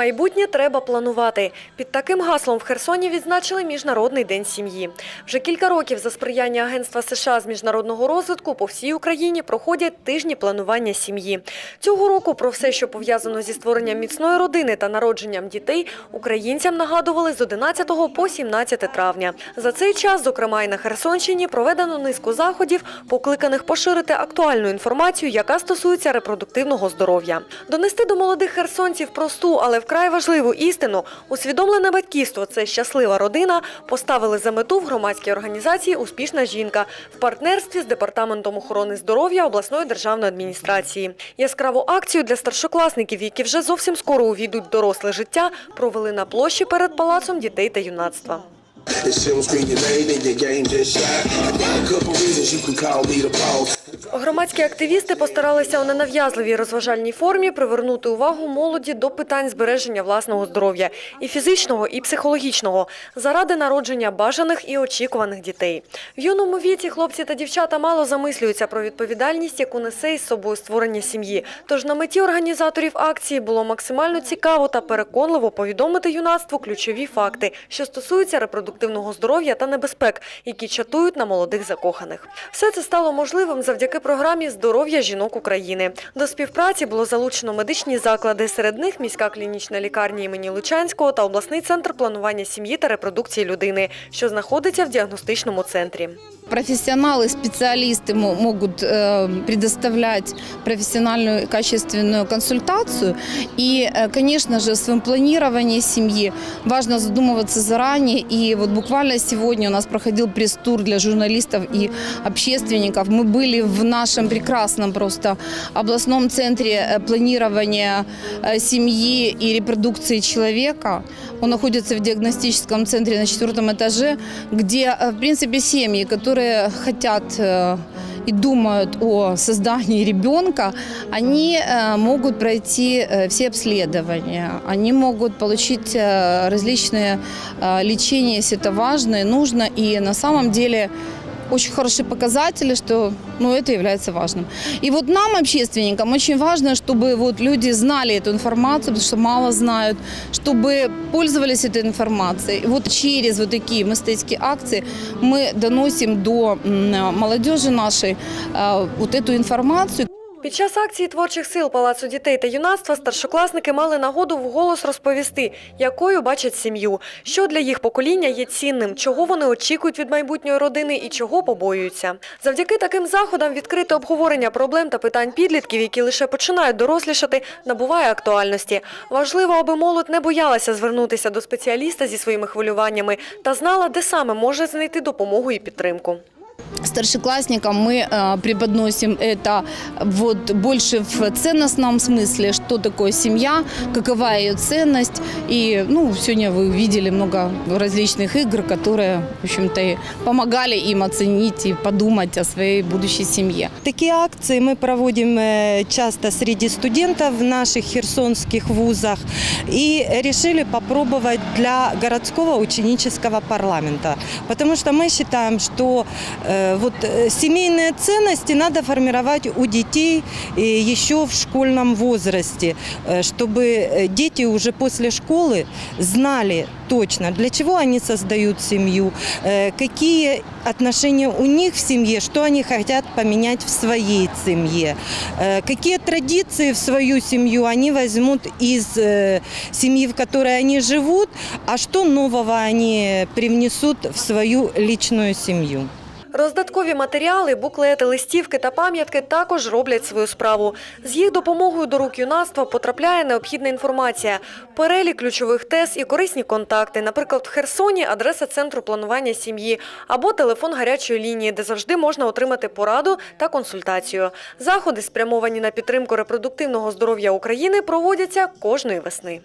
Майбутнє треба планувати. Під таким гаслом в Херсоні відзначили Міжнародний день сім'ї. Вже кілька років за сприяння Агентства США з міжнародного розвитку по всій Україні проходять тижні планування сім'ї. Цього року про все, що пов'язано зі створенням міцної родини та народженням дітей, українцям нагадували з 11 по 17 травня. За цей час, зокрема і на Херсонщині, проведено низку заходів, покликаних поширити актуальну інформацію, яка стосується репродуктивного здоров'я. Донести до молодих херсонців просту, але вкрай важливу істину усвідомлене батьківство це щаслива родина. Поставили за мету в громадській організації Успішна жінка в партнерстві з департаментом охорони здоров'я обласної державної адміністрації. Яскраву акцію для старшокласників, які вже зовсім скоро увійдуть доросле життя, провели на площі перед палацом дітей та юнацтва. It's film screen, your name and your game just shot. I got a couple reasons you can call me the boss. Громадські активісти постаралися у ненав'язливій розважальній формі привернути увагу молоді до питань збереження власного здоров'я і фізичного, і психологічного заради народження бажаних і очікуваних дітей. В юному віці хлопці та дівчата мало замислюються про відповідальність, яку несе із собою створення сім'ї. Тож на меті організаторів акції було максимально цікаво та переконливо повідомити юнацтву ключові факти, що стосуються репродуктивного здоров'я та небезпек, які чатують на молодих закоханих. Все це стало можливим завдяки програмі Здоров'я жінок України. До співпраці було залучено медичні заклади. Серед них міська клінічна лікарня імені Лучанського та обласний центр планування сім'ї та репродукції людини, що знаходиться в діагностичному центрі. Профессионалы, специалисты мо- могут э, предоставлять профессиональную и качественную консультацию. И, э, конечно же, в своем планировании семьи важно задумываться заранее. И вот буквально сегодня у нас проходил пресс-тур для журналистов и общественников. Мы были в нашем прекрасном просто областном центре э, планирования семьи и репродукции человека. Он находится в диагностическом центре на четвертом этаже, где, в принципе, семьи, которые хотят э, и думают о создании ребенка, они э, могут пройти э, все обследования, они могут получить э, различные э, лечения, если это важно и нужно. И на самом деле очень хорошие показатели, что ну, это является важным. И вот нам, общественникам, очень важно, чтобы вот люди знали эту информацию, потому что мало знают, чтобы пользовались этой информацией. И вот через вот такие мистецкие акции мы доносим до м, молодежи нашей э, вот эту информацию. Під час акції творчих сил Палацу дітей та юнацтва старшокласники мали нагоду вголос розповісти, якою бачать сім'ю, що для їх покоління є цінним, чого вони очікують від майбутньої родини і чого побоюються. Завдяки таким заходам відкрите обговорення проблем та питань підлітків, які лише починають дорослішати, набуває актуальності. Важливо, аби молодь не боялася звернутися до спеціаліста зі своїми хвилюваннями та знала, де саме може знайти допомогу і підтримку. Старшеклассникам мы э, преподносим это вот больше в ценностном смысле, что такое семья, какова ее ценность. И ну, сегодня вы видели много различных игр, которые, в общем-то, помогали им оценить и подумать о своей будущей семье. Такие акции мы проводим э, часто среди студентов в наших херсонских вузах и решили попробовать для городского ученического парламента, потому что мы считаем, что э, вот э, семейные ценности надо формировать у детей э, еще в школьном возрасте, э, чтобы э, дети уже после школы знали точно, для чего они создают семью, э, какие отношения у них в семье, что они хотят поменять в своей семье, э, какие традиции в свою семью они возьмут из э, семьи, в которой они живут, а что нового они привнесут в свою личную семью. Роздаткові матеріали, буклети, листівки та пам'ятки також роблять свою справу. З їх допомогою до рук юнацтва потрапляє необхідна інформація, перелік ключових тез і корисні контакти. Наприклад, в Херсоні адреса центру планування сім'ї або телефон гарячої лінії, де завжди можна отримати пораду та консультацію. Заходи, спрямовані на підтримку репродуктивного здоров'я України, проводяться кожної весни.